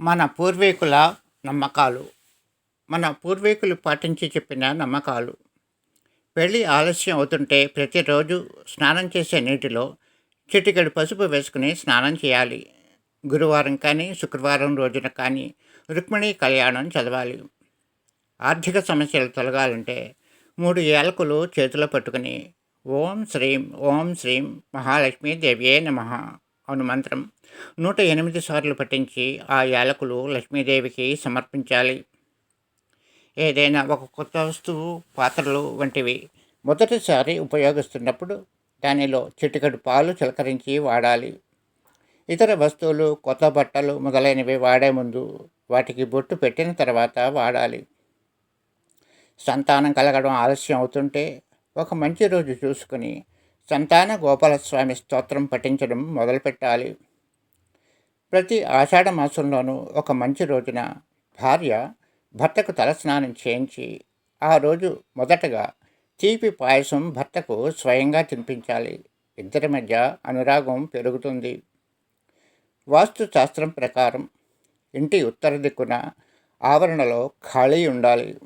మన పూర్వీకుల నమ్మకాలు. మన పూర్వీకులు పాటించి చెప్పిన నమ్మకాలు. పెళ్ళి ఆలస్యం అవుతుంటే ప్రతిరోజు స్నానం చేసే నీటిలో చిటికెడు పసుపు వేసుకుని స్నానం చేయాలి. గురువారం కానీ శుక్రవారం రోజున కానీ రుక్మిణి కళ్యాణం చదవాలి. ఆర్థిక సమస్యలు తొలగాలంటే మూడు ఏలకులు చేతిలో పట్టుకుని ఓం శ్రీం ఓం శ్రీం మహాలక్ష్మీ దేవ్యే నమ. అను మంత్రం. నూట ఎనిమిది సార్లు పఠించి ఆ యాలకులు లక్ష్మీదేవికి సమర్పించాలి. ఏదైనా ఒక కొత్త వస్తువు పాత్రలు వంటివి మొదటిసారి ఉపయోగిస్తున్నప్పుడు దానిలో చిటికడు పాలు చిలకరించి వాడాలి. ఇతర వస్తువులు కొత్త బట్టలు మొదలైనవి వాడే ముందు వాటికి బొట్టు పెట్టిన తర్వాత వాడాలి. సంతానం కలగడం ఆలస్యం అవుతుంటే ఒక మంచి రోజు చూసుకుని సంతాన గోపాలస్వామి స్తోత్రం పఠించడం మొదలుపెట్టాలి. ప్రతి ఆషాఢ మాసంలోనూ ఒక మంచి రోజున భార్య భర్తకు తలస్నానం చేయించి ఆ రోజు మొదటగా తీపి పాయసం భర్తకు స్వయంగా తినిపించాలి. ఇద్దరి మధ్య అనురాగం పెరుగుతుంది. వాస్తు శాస్త్రం ప్రకారం ఇంటి ఉత్తర దిక్కున ఆవరణలో ఖాళీ ఉండాలి.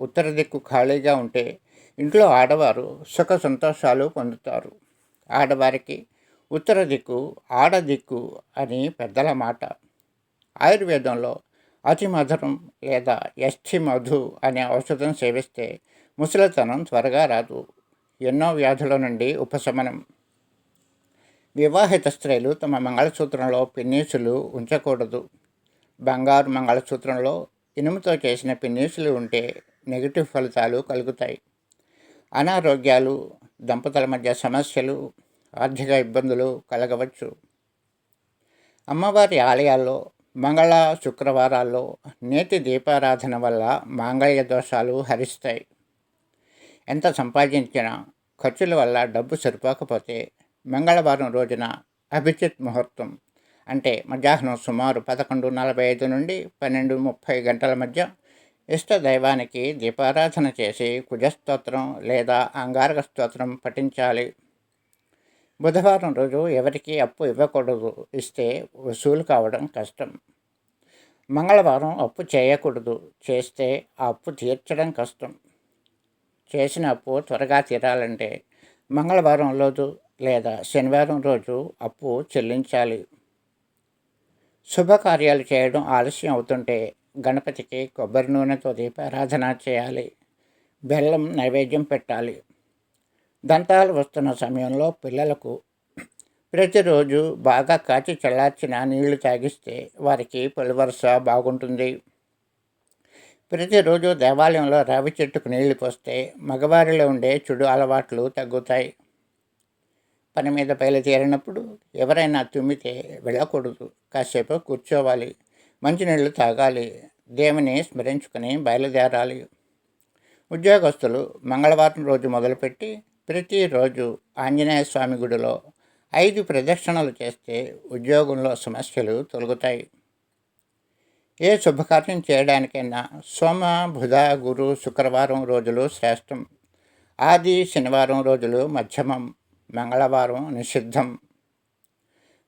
ఉత్తర దిక్కు ఖాళీగా ఉంటే ఇంట్లో ఆడవారు సుఖ సంతోషాలు పొందుతారు. ఆడవారికి ఉత్తర దిక్కు ఆడ దిక్కు అని పెద్దల మాట. ఆయుర్వేదంలో అతి మధురం లేదా ఎస్థి మధు అనే ఔషధం సేవిస్తే ముసలితనం త్వరగా రాదు. ఎన్నో వ్యాధుల నుండి ఉపశమనం. వివాహిత స్త్రీలు తమ మంగళసూత్రంలో పిన్నీసులు ఉంచకూడదు. బంగారు మంగళసూత్రంలో ఇనుముతో చేసిన పిన్నీసులు ఉంటే నెగిటివ్ ఫలితాలు కలుగుతాయి. అనారోగ్యాలు దంపతుల మధ్య సమస్యలు ఆర్థిక ఇబ్బందులు కలగవచ్చు. అమ్మవారి ఆలయాల్లో మంగళ శుక్రవారాల్లో నేతి దీపారాధన వల్ల మాంగళ్య దోషాలు హరిస్తాయి. ఎంత సంపాదించినా ఖర్చుల వల్ల డబ్బు సరిపోకపోతే మంగళవారం రోజున అభిజిత్ ముహూర్తం అంటే మధ్యాహ్నం సుమారు పదకొండు నలభై ఐదు నుండి పన్నెండు ముప్పై గంటల మధ్య ఇష్ట దైవానికి దీపారాధన చేసి కుజస్తోత్రం లేదా అంగారక స్తోత్రం పఠించాలి. బుధవారం రోజు ఎవరికి అప్పు ఇవ్వకూడదు ఇస్తే వసూలు కావడం కష్టం. మంగళవారం అప్పు చేయకూడదు చేస్తే ఆ అప్పు తీర్చడం కష్టం. చేసిన అప్పు త్వరగా తీరాలంటే మంగళవారం రోజు లేదా శనివారం రోజు అప్పు చెల్లించాలి. శుభకార్యాలు చేయడం ఆలస్యం అవుతుంటే గణపతికి కొబ్బరి నూనెతో దీపారాధన చేయాలి. బెల్లం నైవేద్యం పెట్టాలి. దంతాలు వస్తున్న సమయంలో పిల్లలకు ప్రతిరోజు బాగా కాచి చల్లార్చిన నీళ్ళు తాగిస్తే వారికి పలువరుస బాగుంటుంది. ప్రతిరోజు దేవాలయంలో రావి చెట్టుకు నీళ్ళు పోస్తే మగవారిలో ఉండే చెడు అలవాట్లు తగ్గుతాయి. పని మీద బయలుదేరినప్పుడు ఎవరైనా తుమ్మితే వెళ్ళకూడదు. కాసేపు కూర్చోవాలి. మంచినీళ్ళు తాగాలి. దేవుని స్మరించుకొని బయలుదేరాలి. ఉద్యోగస్తులు మంగళవారం రోజు మొదలుపెట్టి ప్రతిరోజు ఆంజనేయ స్వామి గుడిలో ఐదు ప్రదక్షిణలు చేస్తే ఉద్యోగంలో సమస్యలు తొలగుతాయి. ఏ శుభకార్యం చేయడానికైనా సోమ బుధ గురు శుక్రవారం రోజులు శ్రేష్టం. ఆది శనివారం రోజులు మధ్యమం. మంగళవారం నిషిద్ధం.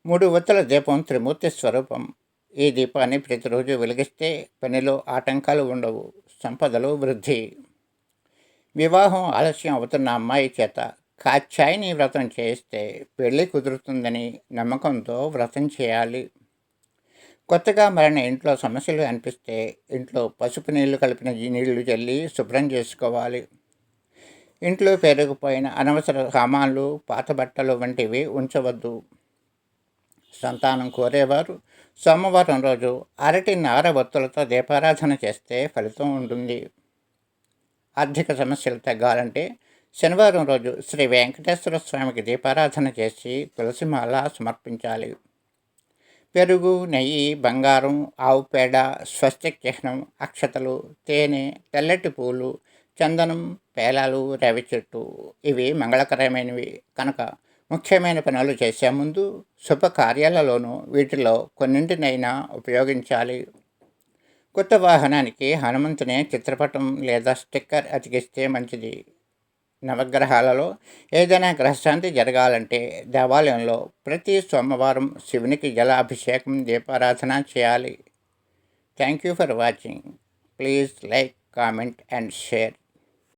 మూడు ఉత్తల దీపం త్రిమూర్తి స్వరూపం. ఈ దీపాన్ని ప్రతిరోజు వెలిగిస్తే పనిలో ఆటంకాలు ఉండవు సంపదలు వృద్ధి. వివాహం ఆలస్యం అవుతున్న అమ్మాయి చేత కాచాయిని వ్రతం చేస్తే పెళ్ళి కుదురుతుందని నమ్మకంతో వ్రతం చేయాలి. కొత్తగా మరిన ఇంట్లో సమస్యలు అనిపిస్తే ఇంట్లో పసుపు నీళ్ళు కలిపిన నీళ్ళు చల్లి శుభ్రం చేసుకోవాలి. ఇంట్లో పెరిగిపోయిన అనవసర సామాన్లు పాత బట్టలు వంటివి ఉంచవద్దు. సంతానం కోరేవారు సోమవారం రోజు అరటి నార ఒత్తులతో దీపారాధన చేస్తే ఫలితం ఉంటుంది. ఆర్థిక సమస్యలు తగ్గాలంటే శనివారం రోజు శ్రీ వెంకటేశ్వర స్వామికి దీపారాధన చేసి తులసిమాల సమర్పించాలి. పెరుగు నెయ్యి బంగారం ఆవు పేడ స్వస్తిక్ చిహ్నం అక్షతలు తేనె తెల్లటి పూలు చందనం పేలాలు రవి చెట్టు ఇవి మంగళకరమైనవి. కనుక ముఖ్యమైన పనులు చేసే ముందు శుభకార్యాలలోనూ వీటిలో కొన్నింటినైనా ఉపయోగించాలి. కొత్త వాహనానికి హనుమంతునే చిత్రపటం లేదా స్టిక్కర్ అతికిస్తే మంచిది. నవగ్రహాలలో ఏదైనా గ్రహశాంతి జరగాలంటే దేవాలయంలో ప్రతి సోమవారం శివునికి జల అభిషేకం దీపారాధన చేయాలి. Thank you for watching. Please like comment and share.